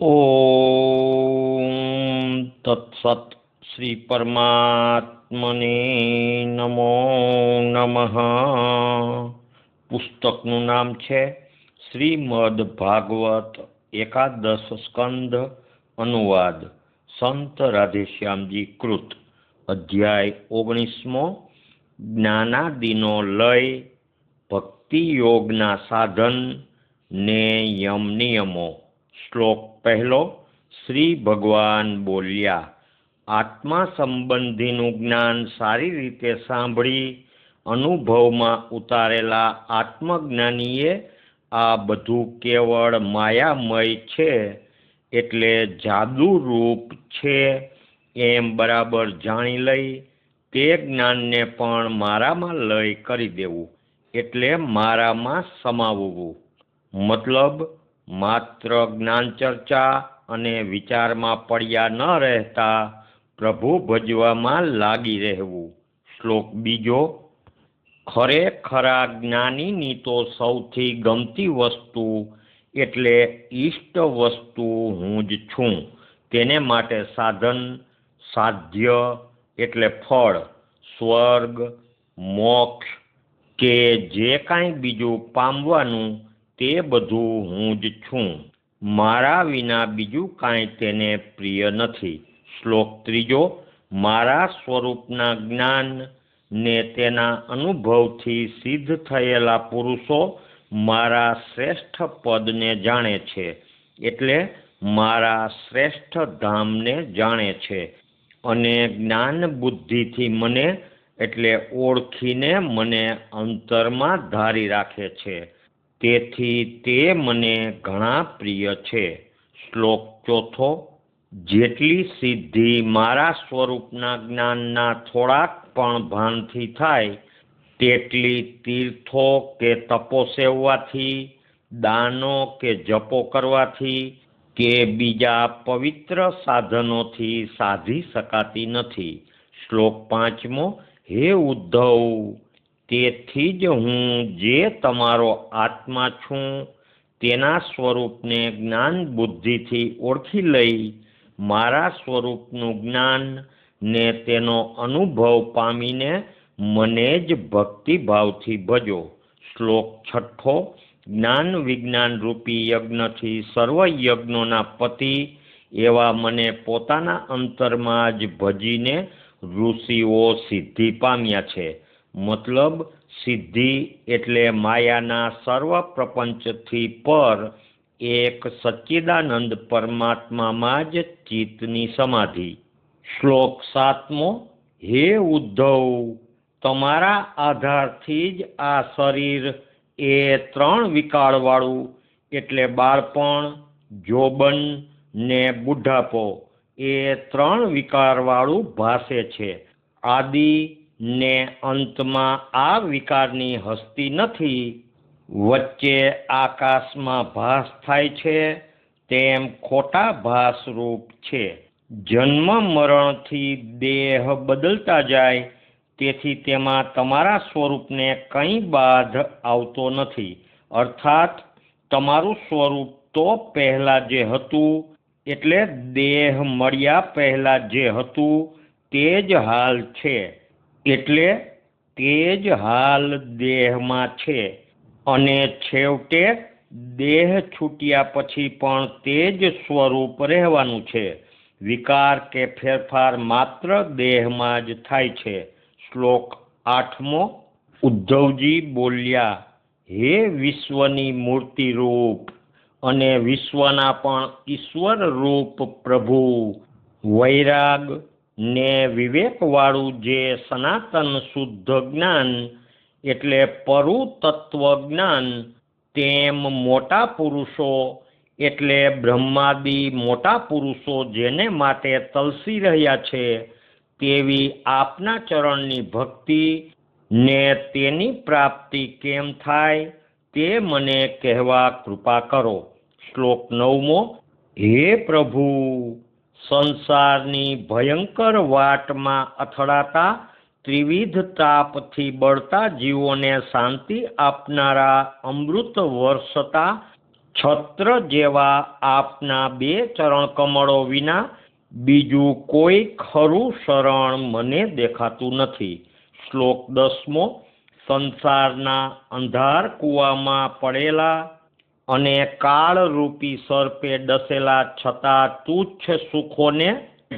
ઓમ તત્સત શ્રી પરમાત્મને નમો નમઃ પુસ્તકનું નામ છે શ્રીમદ ભાગવત એકાદશ સ્કંદ અનુવાદ, સંત રાધેશ્યામજી કૃત, અધ્યાય ઓગણીસમો, જ્ઞાનાદિનો લય ભક્તિ યોગના સાધન ને યમ નિયમો, શ્લોક પહેલો શ્રી ભગવાન બોલ્યા, આત્મા સંબંધીનું જ્ઞાન સારી રીતે સાંભળી, અનુભવમાં ઉતારેલા આત્મજ્ઞાનીએ આ બધું કેવળ માયામય છે, એટલે જાદુરૂપ છે, એમ બરાબર જાણી લઈ તે જ્ઞાનને પણ મારામાં લય કરી દેવું, એટલે મારામાં સમાવવું. મતલબ માત્ર જ્ઞાન ચર્ચા અને વિચારમાં પડ્યા ન રહેતા પ્રભુ ભજવામાં લાગી રહેવું. શ્લોક બીજો, ખરેખરા જ્ઞાનીની તો સૌથી ગમતી વસ્તુ એટલે ઈષ્ટ વસ્તુ હું જ છું. તેને માટે સાધન, સાધ્ય એટલે ફળ, સ્વર્ગ, મોક્ષ કે જે કાંઈ બીજું પામવાનું તે બધું હું જ છું. મારા વિના બીજું કાંઈ તેને પ્રિય નથી. શ્લોક ત્રીજો, મારા સ્વરૂપના જ્ઞાન ને તેના અનુભવથી સિદ્ધ થયેલા પુરુષો મારા શ્રેષ્ઠ પદને જાણે છે, એટલે મારા શ્રેષ્ઠ ધામને જાણે છે. અને જ્ઞાન બુદ્ધિથી મને, એટલે ઓળખીને મને અંતરમાં ધારી રાખે છે. તેથી તે મને ઘણા પ્રિય છે. શ્લોક ચોથો, જેટલી સિદ્ધિ મારા સ્વરૂપના જ્ઞાનના થોડાક પણ ભાનથી થાય, તેટલી તીર્થો કે તપો સેવવાથી, દાનો કે જપો કરવાથી, કે બીજા પવિત્ર સાધનોથી સાધી શકાતી નથી. શ્લોક પાંચમો, હે ઉદ્ધવ તેથી જ હું જે તમારો આત્મા છું, તેના સ્વરૂપને જ્ઞાન બુદ્ધિથી ઓળખી લઈ મારા સ્વરૂપનું જ્ઞાન ને તેનો અનુભવ પામીને મને જ ભક્તિભાવથી ભજો. શ્લોક છઠ્ઠો, જ્ઞાન વિજ્ઞાન રૂપી યજ્ઞથી સર્વ યજ્ઞોના પતિ એવા મને પોતાના અંતરમાં જ ભજીને ઋષિઓ સિદ્ધિ પામ્યા છે. મતલબ સિદ્ધિ એટલે માયાના સર્વ પ્રપંચથી પર એક સચ્ચિદાનંદ પરમાત્મામાં જ ચિત્તની સમાધિ. શ્લોક સાતમો, હે ઉદ્ધવ, તમારા આધારથી જ આ શરીર એ ત્રણ વિકાળવાળું એટલે બાળપણ, જોબન ને બુઢાપો એ ત્રણ વિકારવાળું ભાષે છે. આદિ ને અંતમાં આ વિકારની હસ્તી નથી. વચ્ચે આકાશમાં ભાસ થાય છે, તેમ ખોટા ભાસરૂપ છે. જન્મ મરણથી દેહ બદલતા જાય, તેથી તેમાં તમારા સ્વરૂપને કંઈ બાધ આવતો નથી. અર્થાત, તમારું સ્વરૂપ તો પહેલાં જે હતું, એટલે દેહ મળ્યા પહેલાં જે હતું, તે જ હાલ છે. એટલે તે જ હાલ દેહમાં છે. અને છેવટે દેહ છૂટ્યા પછી પણ તે જ સ્વરૂપ રહેવાનું છે. વિકાર કે ફેરફાર માત્ર દેહમાં જ થાય છે. શ્લોક આઠમો, ઉદ્ધવજી બોલ્યા, હે વિશ્વની મૂર્તિ રૂપ અને વિશ્વના પણ ઈશ્વર રૂપ પ્રભુ, વૈરાગ ને વિવેકવાળું જે સનાતન શુદ્ધ જ્ઞાન એટલે પરુ તત્વ જ્ઞાન તેમ મોટા પુરુષો એટલે બ્રહ્માદિ મોટા પુરુષો જેને માટે તલસી રહ્યા છે, તેવી આપના ચરણની ભક્તિ ને તેની પ્રાપ્તિ કેમ થાય તે મને કહેવા કૃપા કરો. શ્લોક નવમો, હે પ્રભુ! સંસારની ભયંકર વાટમાં અથડાતા, ત્રિવિધ તાપથી બળતા જીવોને શાંતિ આપનારા અમૃત વર્ષતા છત્ર જેવા આપના બે ચરણ કમળો વિના બીજું કોઈ ખરું શરણ મને દેખાતું નથી. શ્લોક દસમો, સંસારના અંધાર કૂવામાં પડેલા અને કાળરૂપી સર્પે ડસેલા છતાં તુચ્છ સુખોને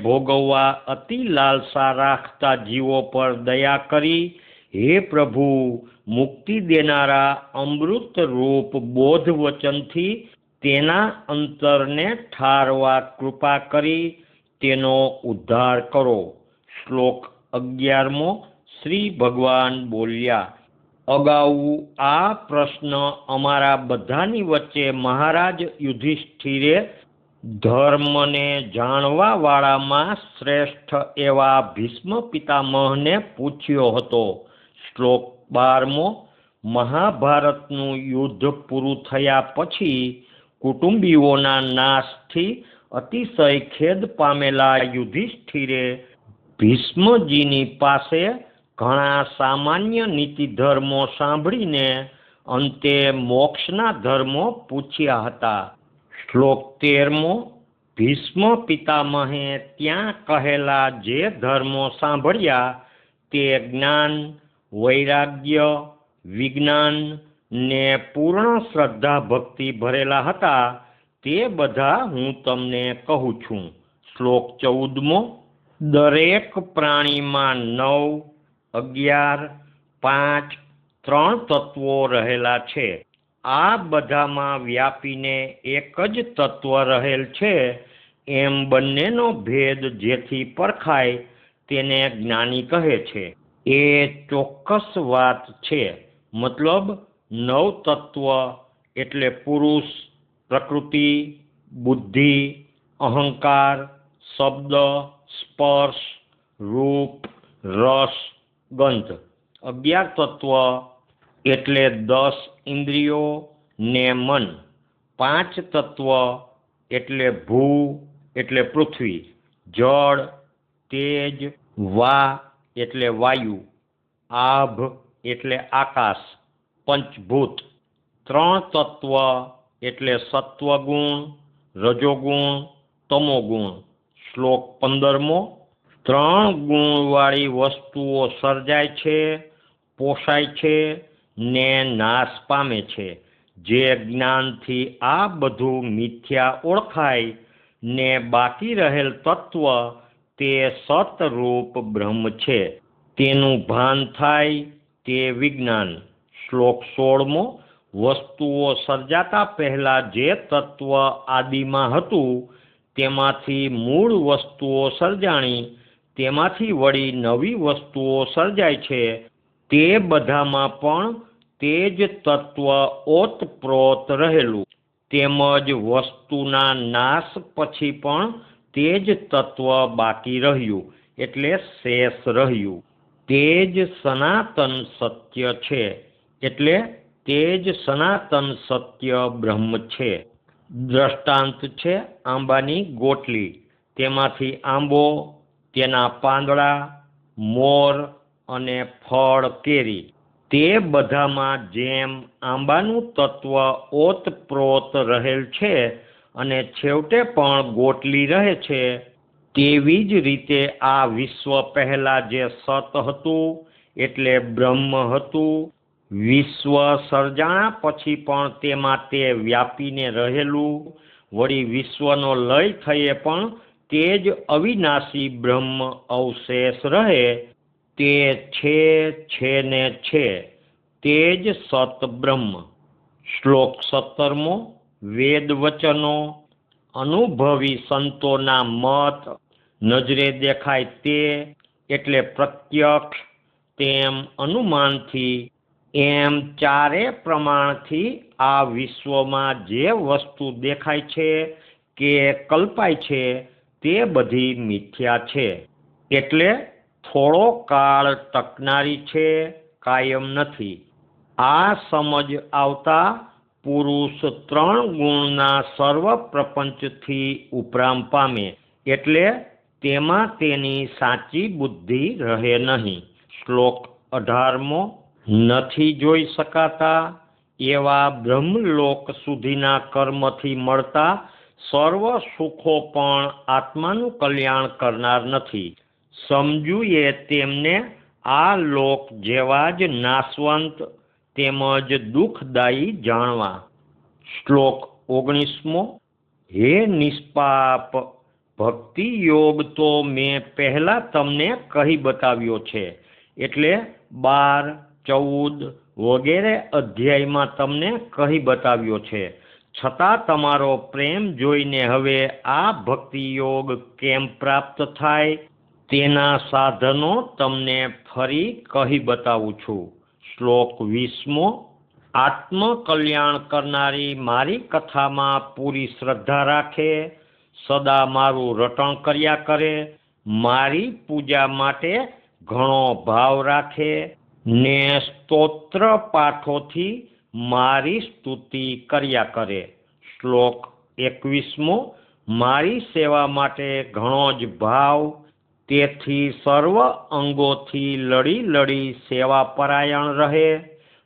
ભોગવવા અતિ લાલસા રાખતા જીવો પર દયા કરી, હે પ્રભુ, મુક્તિ દેનારા અમૃત રૂપ બોધ વચનથી તેના અંતરને ઠારવા કૃપા કરી, તેનો ઉદ્ધાર કરો. શ્લોક અગિયારમો, શ્રી ભગવાન બોલ્યા અગાઉ આ પ્રશ્ન અમારા બધાની વચ્ચે મહારાજ યુધિષ્ઠિરે ધર્મને જાણવાવાળામાં શ્રેષ્ઠ એવા ભીષ્મ પિતામહને પૂછ્યો હતો. શ્લોક બારમો, મહાભારતનું યુદ્ધ પૂરું થયા પછી કુટુંબીઓના નાશથી અતિશય ખેદ પામેલા યુધિષ્ઠિરે ભીષ્મજીની પાસે ઘણા સામાન્ય નીતિ ધર્મો સાંભળીને અંતે મોક્ષના ધર્મો પૂછ્યા હતા. શ્લોક તેરમો, ભીષ્મ પિતામહે ત્યાં કહેલા જે ધર્મો સાંભળ્યા તે જ્ઞાન, વૈરાગ્ય, વિજ્ઞાન ને પૂર્ણ શ્રદ્ધા ભક્તિ ભરેલા હતા તે બધા હું તમને કહું છું. શ્લોક ચૌદમો, દરેક પ્રાણીમાં નવ અગિયાર, પાંચ, ત્રણ તત્વો રહેલા છે. આ બધામાં વ્યાપીને એક જ તત્વ રહેલ છે. એમ બંનેનો ભેદ જેથી પરખાય તેને જ્ઞાની કહે છે. એ ચોક્કસ વાત છે. મતલબ નવ તત્વ એટલે પુરુષ, પ્રકૃતિ, બુદ્ધિ, અહંકાર, શબ્દ, સ્પર્શ, રૂપ, રસ ગંધ. અગિયાર તત્વ એટલે દસ ઇન્દ્રિયો ને મન. પાંચ તત્વ એટલે ભૂ એટલે પૃથ્વી. જળ, તેજ, વા એટલે વાયુ. આભ એટલે આકાશ. પંચભૂત. ત્રણ તત્વ એટલે સત્વગુણ, રજોગુણ, તમોગુણ. શ્લોક પંદરમો ત્રણ ગુણવાળી વસ્તુઓ સર્જાય છે, પોષાય છે ને નાશ પામે છે. જે જ્ઞાનથી આ બધું મિથ્યા ઓળખાય ને બાકી રહેલ તત્વ તે સતરૂપ બ્રહ્મ છે. તેનું ભાન થાય તે વિજ્ઞાન. શ્લોક સોળમો, વસ્તુઓ સર્જાતા પહેલાં જે તત્વ આદિમાં હતું, તેમાંથી મૂળ વસ્તુઓ સર્જાણી તેમાંથી વળી નવી વસ્તુઓ સર્જાય છે. તે બધામાં પણ તે જ તત્વ ઓતપ્રોત રહેલું. તેમજ વસ્તુના નાશ પછી પણ તે જ તત્વ બાકી રહ્યું, એટલે શેષ રહ્યું. તે જ સનાતન સત્ય છે, એટલે તે જ સનાતન સત્ય બ્રહ્મ છે. દ્રષ્ટાંત છે આંબાની ગોટલી. તેમાંથી આંબો તેના પાંદડા, મોર અને ફળ કેરી. તે બધામાં જેમ આંબાનું તત્વ ઓતપ્રોત રહેલ છે અને છેવટે પણ ગોટલી રહે છે, તેવી જ રીતે આ વિશ્વ પહેલાં જે સત હતું એટલે બ્રહ્મ હતું. વિશ્વ સર્જાણા પછી પણ તેમાં તે વ્યાપીને રહેલું. વળી વિશ્વનો લય થયે પણ તે જ અવિનાશી બ્રહ્મ અવશેષ રહે, તે છે છે ને છે તે જ સત બ્રહ્મ શ્લોક સત્તરમો વેદ વચનો અનુભવી સંતોના મત, નજરે દેખાય તે, એટલે પ્રત્યક્ષ, તેમ અનુમાનથી, એમ ચારે પ્રમાણથી આ વિશ્વમાં જે વસ્તુ દેખાય છે, કે કલ્પાય છે તે બધી મિથ્યા છે. એટલે થોડો કાળ ટકનારી છે, કાયમ નથી. આ સમજ આવતા પુરુષ ત્રણ ગુણના સર્વ પ્રપંચથી ઉપરામ પામે. એટલે તેમાં તેની સાચી બુદ્ધિ રહે નહીં. શ્લોક અઢારમો, નથી જોઈ શકાતા એવા બ્રહ્મલોક સુધીના કર્મથી મળતા સર્વ સુખો પણ આત્માનું કલ્યાણ કરનાર નથી. સમજુએ તેમને, આ લોક જેવા જ નાશવંત તેમજ દુઃખદાયી જાણવા. શ્લોક ઓગણીસમો, હે નિષ્પાપ ભક્તિ યોગ તો મેં પહેલા તમને કહી બતાવ્યો છે. એટલે બાર, ચૌદ વગેરે અધ્યાયમાં તમને કહી બતાવ્યો છે. છતાં તમારો પ્રેમ જોઈને હવે આ ભક્તિ યોગ કેમ પ્રાપ્ત થાય તેના સાધનો તમને ફરી કહી બતાવું છું. શ્લોક વીસમો આત્મકલ્યાણ કરનારી મારી કથામાં પૂરી શ્રદ્ધા રાખે, સદા મારું રટણ કર્યા કરે, મારી પૂજા માટે ઘણો ભાવ રાખે, ને સ્તોત્ર પાઠોથી મારી સ્તુતિ કર્યા કરે. શ્લોક એકવીસમો, મારી સેવા માટે ઘણો જ ભાવ, તેથી સર્વ અંગોથી લડી લડી સેવા પરાયણ રહે.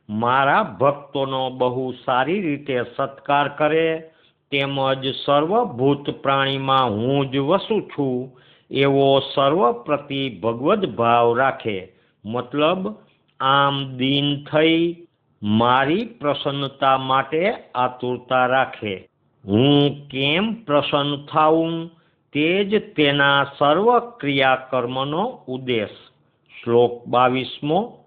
મારા ભક્તોનો બહુ સારી રીતે સત્કાર કરે, તેમજ સર્વભૂત પ્રાણીમાં હું જ વસું છું, એવો સર્વ પ્રતિ ભગવદ્ ભાવ રાખે. મતલબ, આમ દીન થઈ મારી પ્રસન્નતા માટે આતુરતા રાખે. હું કેમ પ્રસન્ન થાઉં? તે જ તેના સર્વ ક્રિયાકર્મનો ઉદ્દેશ. શ્લોક બાવીસમો.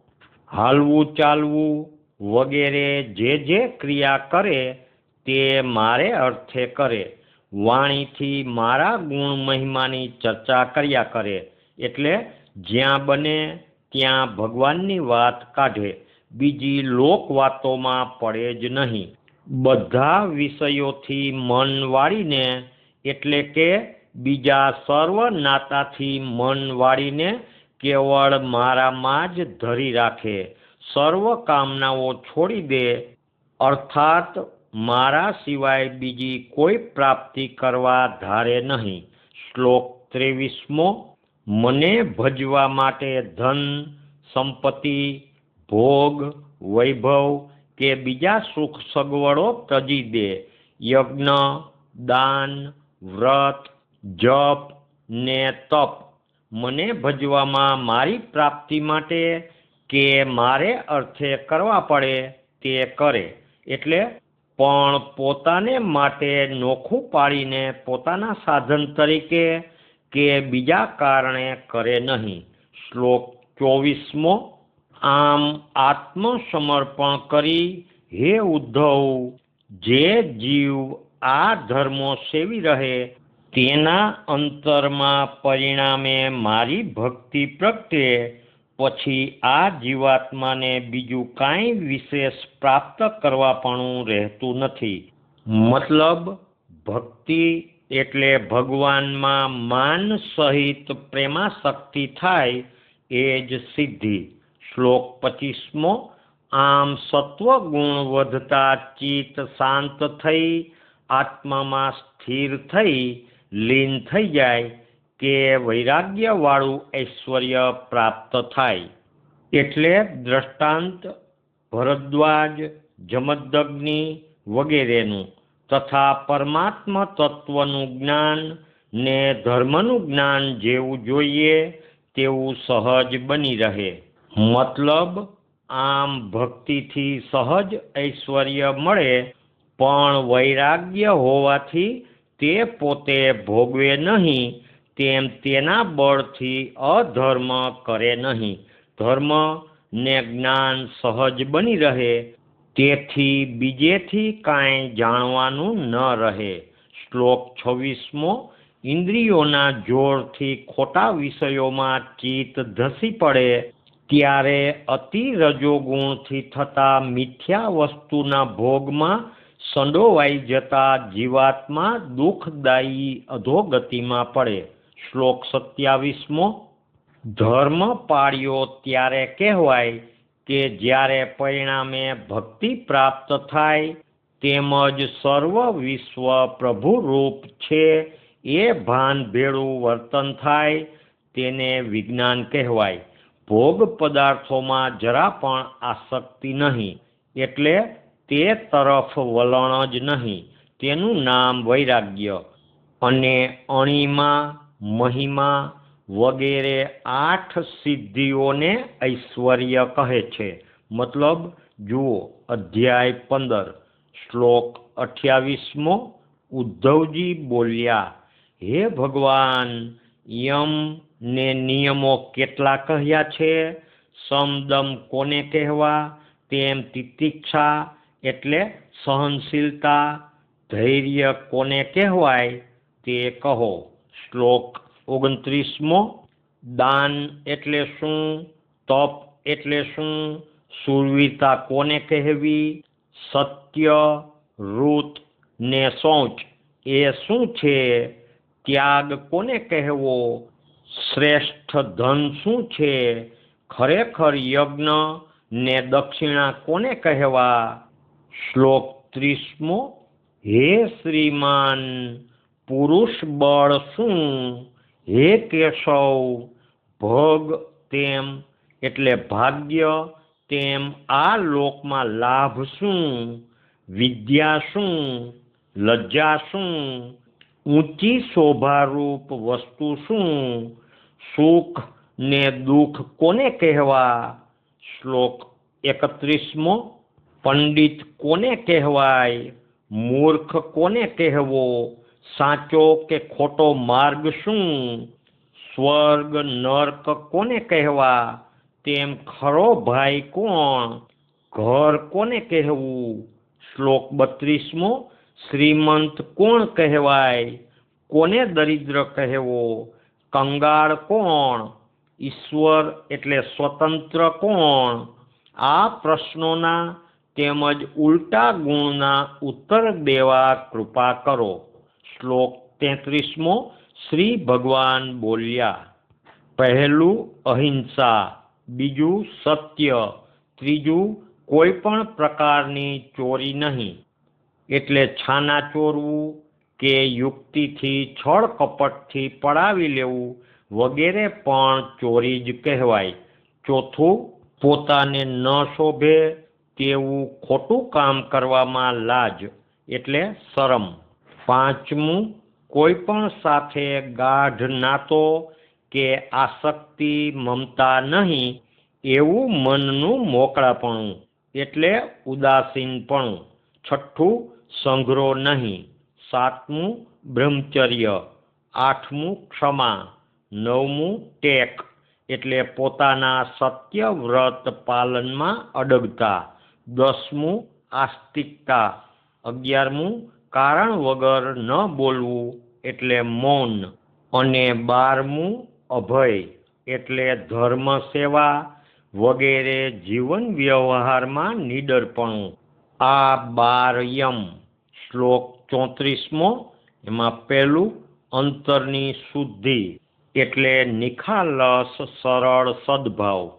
હાલવું ચાલવું વગેરે જે જે ક્રિયા કરે તે મારે અર્થે કરે. વાણીથી મારા ગુણ મહિમાની ચર્ચા કર્યા કરે. એટલે જ્યાં બને ત્યાં ભગવાનની વાત કાઢે. બીજી લોક વાતોમાં પડે જ નહીં. બધા વિષયોથી મન વાળીને એટલે કે બીજા સર્વ નાતાથી મન વાળીને કેવળ મારામાં જ ધરી રાખે. સર્વ કામનાઓ છોડી દે, અર્થાત મારા સિવાય બીજી કોઈ પ્રાપ્તિ કરવા ધારે નહીં. શ્લોક ત્રેવીસમો, મને ભજવા માટે ધન, સંપત્તિ ભોગ, વૈભવ કે બીજા સુખ સગવડો તજી દે. યજ્ઞ, દાન, વ્રત, જપ ને તપ. મને ભજવામાં મારી પ્રાપ્તિ માટે કે મારે અર્થે કરવા પડે તે કરે. એટલે પણ પોતાને માટે નોખું પાડીને પોતાના સાધન તરીકે કે બીજા કારણે કરે નહીં. શ્લોક ચોવીસમો આમ આત્મસમર્પણ કરી, હે ઉદ્ધવ, જે જીવ આ ધર્મો સેવી રહે, તેના અંતરમાં પરિણામે મારી ભક્તિ પ્રગટે, પછી આ જીવાત્માને બીજું કાંઈ વિશેષ પ્રાપ્ત કરવાપણું રહેતું નથી. મતલબ, ભક્તિ એટલે ભગવાનમાં માન સહિત પ્રેમાશક્તિ થાય એ જ સિદ્ધિ. શ્લોક પચીસમો આમ સત્વગુણ વધતા ચિત્ત શાંત થઈ આત્મામાં સ્થિર થઈ લીન થઈ જાય કે વૈરાગ્યવાળું ઐશ્વર્ય પ્રાપ્ત થાય એટલે દ્રષ્ટાંત, ભરદ્વાજ જમદગ્નિ વગેરેનું તથા પરમાત્મ તત્વનું જ્ઞાન ને ધર્મનું જ્ઞાન જેવું જોઈએ, તેવું સહજ બની રહે. મતલબ આમ ભક્તિથી સહજ ઐશ્વર્ય મળે, પણ વૈરાગ્ય હોવાથી તે પોતે ભોગવે નહીં, તેમ તેના બળથી અધર્મ કરે નહીં. ધર્મ ને જ્ઞાન સહજ બની રહે, તેથી બીજેથી કાંઈ જાણવાનું ન રહે. શ્લોક છવ્વીસમો, ઇન્દ્રિયોના જોરથી ખોટા વિષયોમાં ચિત્ત ધસી પડે ત્યારે અતિ રજોગુણથી થતા મિથ્યા વસ્તુના ભોગમાં સંડોવાઈ જતા જીવાત્મા દુઃખદાયી અધોગતિમાં પડે. શ્લોક સત્યાવીસમો. ધર્મ પાળ્યો ત્યારે કહેવાય કે જ્યારે પરિણામે ભક્તિ પ્રાપ્ત થાય, તેમજ સર્વ વિશ્વ પ્રભુ રૂપ છે, એ ભાન ભેળું વર્તન થાય, તેને વિજ્ઞાન કહેવાય. ભોગ પદાર્થોમાં જરા પણ આસક્તિ નહીં, એટલે તે તરફ વલણ જ નહીં. તેનું નામ વૈરાગ્ય અને અણિમા, મહિમા વગેરે આઠ સિદ્ધિઓને ઐશ્વર્ય કહે છે. મતલબ, જુઓ, અધ્યાય પંદર, શ્લોક અઠ્યાવીસમો, ઉદ્ધવજી બોલ્યા, હે ભગવાન યમ ને નિયમો કેટલા કહ્યા છે? સમદમ કોને કહેવા? તેમ તિતિક્ષા એટલે સહનશીલતા. ધૈર્ય કોને કહેવાય? તે કહો. શ્લોક ઓગણત્રીસમો. દાન એટલે શું? તપ એટલે શું? સુરવીરતા કોને કહેવી? સત્ય, રૂત ને શૌચ એ શું છે? ત્યાગ કોને કહેવો? શ્રેષ્ઠ ધન શું છે? ખરેખર યજ્ઞ ને દક્ષિણા કોને કહેવા? શ્લોક ત્રીસમો, હે શ્રીમાન, પુરુષ બળ શું? હે કેશવ, ભોગ તેમ, એટલે ભાગ્ય તેમ આ લોકમાં લાભ શું? વિદ્યા શું? લજ્જા શું? ઊંચી શોભારૂપ વસ્તુ શું? સુખ ને દુઃખ કોને કહેવા? શ્લોક એકત્રીસમો. પંડિત કોને કહેવાય? મૂર્ખ કોને કહેવો? સાચો કે ખોટો માર્ગ શું? સ્વર્ગ નર્ક કોને કહેવા? તેમ ખરો ભાઈ કોણ? ઘર કોને કહેવું? શ્લોક બત્રીસમો. શ્રીમંત કોણ કહેવાય? કોને દરિદ્ર કહેવો? કંગાળ કોણ? ઈશ્વર એટલે સ્વતંત્ર કોણ? આ પ્રશ્નોના તેમજ ઉલટા ગુણના ઉત્તર દેવા કૃપા કરો. શ્લોક તેત્રીસમો, શ્રી ભગવાન બોલ્યા, પહેલું અહિંસા, બીજું સત્ય, ત્રીજું કોઈ પણ પ્રકારની ચોરી નહીં. એટલે છાના ચોરવું કે યુક્તિથી છળ કપટથી પડાવી લેવું વગેરે પણ ચોરી જ કહેવાય. ચોથું, પોતાને ન શોભે તેવું ખોટું કામ કરવામાં લાજ એટલે શરમ. પાંચમું કોઈ પણ સાથે ગાઢ નાતો કે આસક્તિ, મમતા નહીં એવું મનનું મોકળાપણું એટલે ઉદાસીનપણું. છઠ્ઠું સંઘરો નહીં. સાતમું બ્રહ્મચર્ય. આઠમું ક્ષમા. નવમું ટેક. એટલે પોતાના સત્ય વ્રત પાલનમાં અડગતા. દસમું આસ્તિકતા. અગિયારમું કારણ વગર ન બોલવું, એટલે મૌન. અને બારમું અભય, એટલે ધર્મ સેવા વગેરે જીવન વ્યવહારમાં નીડરપણું. આ બારયમ શ્લોક ચોત્રીસમો, એમાં પહેલું અંતરની શુદ્ધિ એટલે નિખાલસ, સરળ સદભાવ.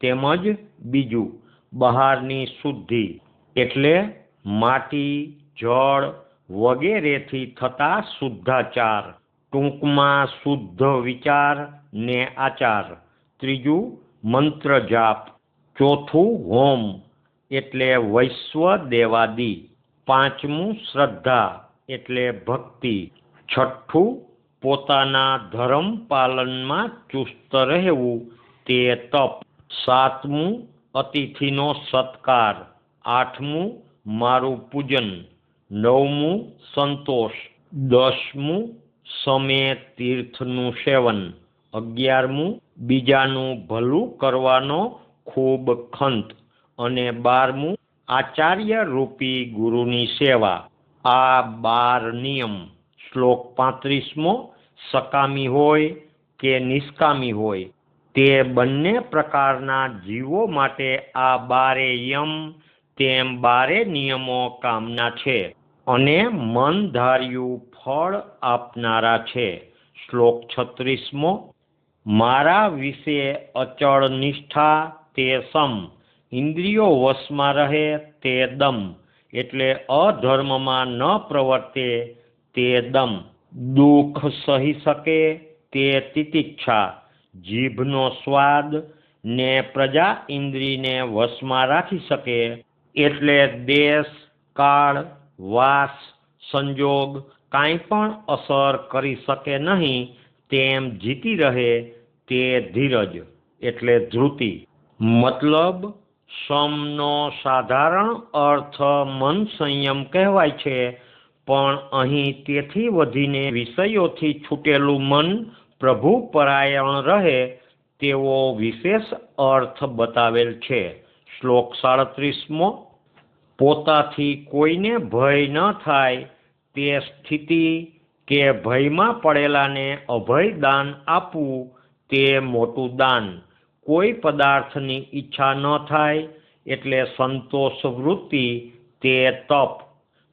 તેમજ બીજું બહારની શુદ્ધિ એટલે માટી, જળ વગેરેથી થતા શુદ્ધાચાર, ટૂંકમાં શુદ્ધ વિચાર ને આચાર. ત્રીજું મંત્ર જાપ. ચોથું હોમ. એટલે વૈશ્વ દેવાદી પાંચમું શ્રદ્ધા એટલે ભક્તિ. છઠ્ઠું, પોતાના ધર્મ પાલનમાં ચુસ્ત રહેવું, તે તપ. સાતમું, અતિથિનો સત્કાર. આઠમું, મારું પૂજન. નવમું, સંતોષ. દસમું સમે તીર્થનું સેવન. અગિયારમું, બીજાનું ભલું કરવાનો ખૂબ ખંત. અને બારમું આચાર્ય રૂપી ગુરુની સેવા. આ બાર નિયમ શ્લોક પાંત્રીસમો, સકામી હોય કે નિષ્કામી હોય, તે બંને પ્રકારના જીવો માટે આ બારે યમ, તેમ બારે નિયમો કામના છે અને મન ધાર્યું ફળ આપનારા છે. શ્લોક છત્રીસમો, મારા વિશે અચળ નિષ્ઠા તે સમ ઇન્દ્રિયો વશમાં રહે તે દમ. એટલે અધર્મમાં ન પ્રવર્તે તે દમ. દુઃખ સહી શકે તે તિતિક્ષા જીભનો સ્વાદ ને પ્રજા ઇન્દ્રિયને વશમાં રાખી શકે. એટલે દેશ, કાળ, વાસ, સંજોગ કાંઈ પણ અસર કરી શકે નહીં. તેમ જીતી રહે તે ધીરજ. એટલે ધૃતિ મતલબ સમનો સાધારણ અર્થ મન સંયમ કહેવાય છે. પણ અહીં તેથી વધીને વિષયોથી છૂટેલું મન પ્રભુ પરાયણ રહે તેવો વિશેષ અર્થ બતાવેલ છે. શ્લોક સાડત્રીસમો, પોતાથી કોઈને ભય ન થાય, તે સ્થિતિ કે ભયમાં પડેલાને અભય દાન આપવું, તે મોટું દાન. કોઈ પદાર્થની ઈચ્છા ન થાય એટલે સંતોષ વૃત્તિ તે તપ.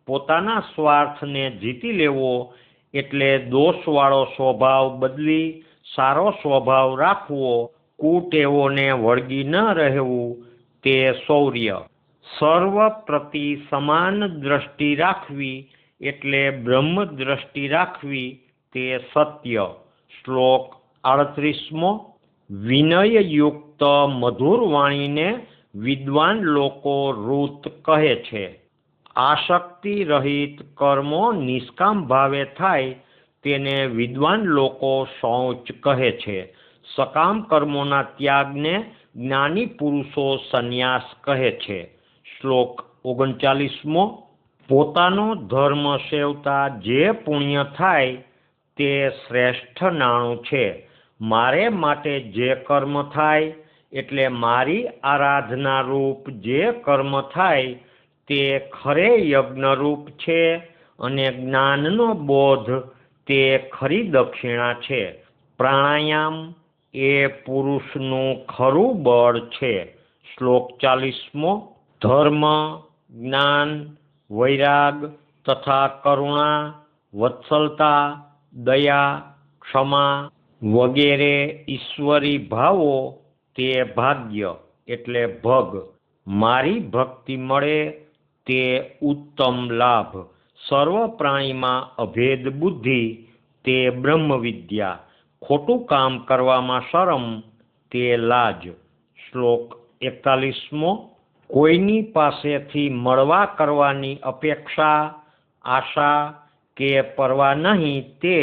પોતાના સ્વાર્થને જીતી લેવો એટલે દોષવાળો સ્વભાવ બદલી, સારો સ્વભાવ રાખવો, કુટેવોને વળગી ન રહેવું તે શૌર્ય. સર્વ પ્રતિ સમાન દ્રષ્ટિ રાખવી એટલે બ્રહ્મ દ્રષ્ટિ રાખવી તે સત્ય. શ્લોક આડત્રીસમો વિનયયુક્ત મધુર વાણીને વિદ્વાન લોકો રૂત કહે છે. આસક્તિ રહિત કર્મો નિષ્કામ ભાવે થાય તેને વિદ્વાન લોકો શૌચ કહે છે. સકામ કર્મોના ત્યાગને જ્ઞાની પુરુષો સંન્યાસ કહે છે. શ્લોક ઓગણચાલીસમો, પોતાનો ધર્મ સેવતા જે પુણ્ય થાય તે શ્રેષ્ઠ નાણું છે. મારે માટે જે કર્મ થાય એટલે મારી આરાધના રૂપ જે કર્મ થાય તે ખરે યજ્ઞરૂપ છે અને જ્ઞાનનો બોધ તે ખરી દક્ષિણા છે. પ્રાણાયામ એ પુરુષનું ખરું બળ છે. શ્લોક ચાલીસમો. ધર્મ, જ્ઞાન, વૈરાગ તથા કરુણા, વત્સલતા, દયા, ક્ષમા વગેરે ઈશ્વરી ભાવો તે ભાગ્ય એટલે ભગ. મારી ભક્તિ મળે તે ઉત્તમ લાભ. સર્વ પ્રાણીમાં અભેદ બુદ્ધિ તે બ્રહ્મ વિદ્યા ખોટું કામ કરવામાં શરમ તે લાજ. શ્લોક એકતાલીસમો, કોઈની પાસેથી મળવા કરવાની અપેક્ષા, આશા કે પરવા નહીં તે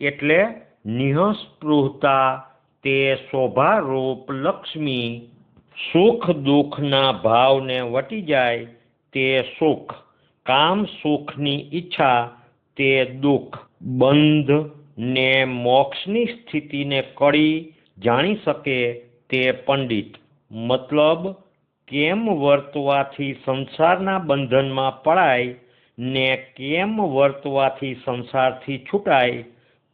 એટલે નિઃસ્પૃહતા તે શોભારૂપ લક્ષ્મી સુખ દુઃખના ભાવને વટી જાય તે સુખ, કામ સુખની ઈચ્છા તે દુઃખ. બંધ ને મોક્ષની સ્થિતિને કડી જાણી શકે તે પંડિત. મતલબ, કેમ વર્તવાથી સંસારના બંધનમાં પડાય ને કેમ વર્તવાથી સંસારથી છૂટાય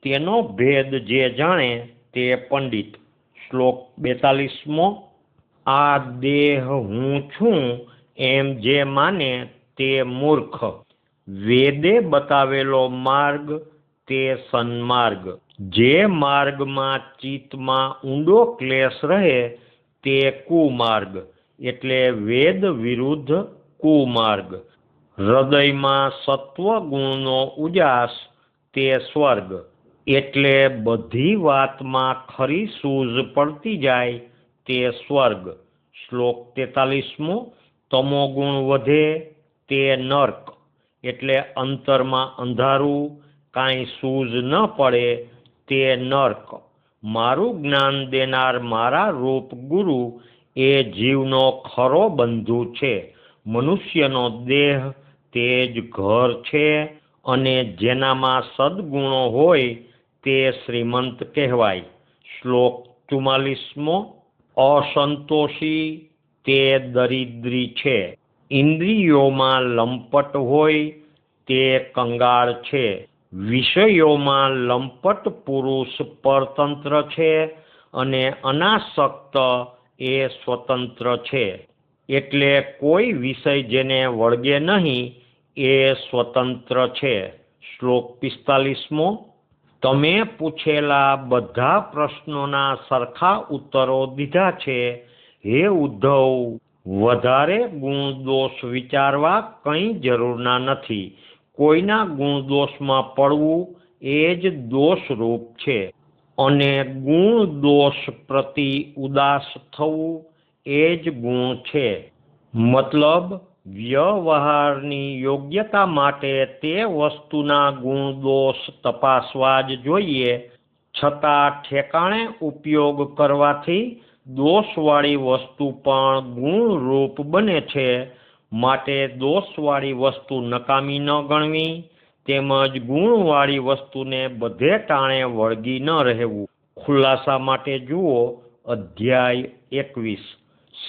તેનો ભેદ જે જાણે તે પંડિત. શ્લોક બેતાલીસમો, આ દેહ હું છું એમ જે માને તે મૂર્ખ. વેદે બતાવેલો માર્ગ તે સન્માર્ગ. જે માર્ગમાં ચિત્તમાં ઊંડો ક્લેશ રહે તે કુમાર્ગ. એટલે વેદ વિરુદ્ધ કુમાર્ગ. હૃદયમાં સત્વ ગુણનો ઉજાસ તે સ્વર્ગ. એટલે બધી વાતમાં ખરી સૂઝ પડતી જાય તે સ્વર્ગ. શ્લોક તેતાલીસમો તમોગુણ વધે તે નર્ક. એટલે અંતરમાં અંધારું, કાંઈ સૂઝ ન પડે તે નર્ક. મારું જ્ઞાન દેનાર મારા રૂપ ગુરુ એ જીવનો ખરો બંધુ છે. મનુષ્યનો દેહ તે જ ઘર છે અને જેનામાં સદગુણો હોય તે શ્રીમંત કહેવાય. શ્લોક ચુમ્માલીસમો, અસંતોષી તે દરિદ્રી છે. ઇન્દ્રિયોમાં લંપટ હોય તે કંગાળ છે. વિષયોમાં લંપટ પુરુષ પરતંત્ર છે અને અનાસક્ત એ સ્વતંત્ર છે. એટલે કોઈ વિષય જેને વળગે નહીં એ સ્વતંત્ર છે. શ્લોક પિસ્તાલીસમો તમે પૂછેલા બધા પ્રશ્નોના સરખા ઉત્તરો દીધા છે. હે ઉદ્ધવ, વધારે ગુણ દોષ વિચારવા કંઈ જરૂરના નથી. કોઈના ગુણ દોષમાં પડવું એ જ દોષરૂપ છે. અને ગુણ દોષ પ્રતિ ઉદાસ થવું એ જ ગુણ છે. મતલબ વ્યવહારની યોગ્યતા માટે તે વસ્તુના ગુણ દોષ તપાસવા જ જોઈએ. છતાં ઠેકાણે ઉપયોગ કરવાથી દોષવાળી વસ્તુ પણ ગુણરૂપ બને છે. માટે દોષવાળી વસ્તુ નકામી ન ગણવી, તેમજ ગુણવાળી વસ્તુને બધે ટાણે વળગી ન રહેવું. ખુલાસા માટે જુઓ, અધ્યાય એકવીસ.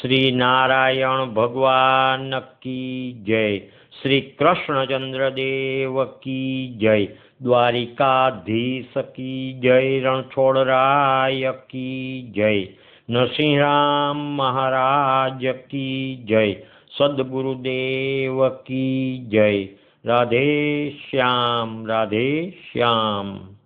શ્રી નારાયણ ભગવાન કી જય. શ્રી કૃષ્ણચંદ્ર દેવ કી જય. દ્વારિકાધીશ કી જય. રણછોડરાય કી જય. નરસિંહરામ મહારાજ કી જય. સદગુરુદેવ કી જય. રાધે શ્યામ રાધે શ્યામ.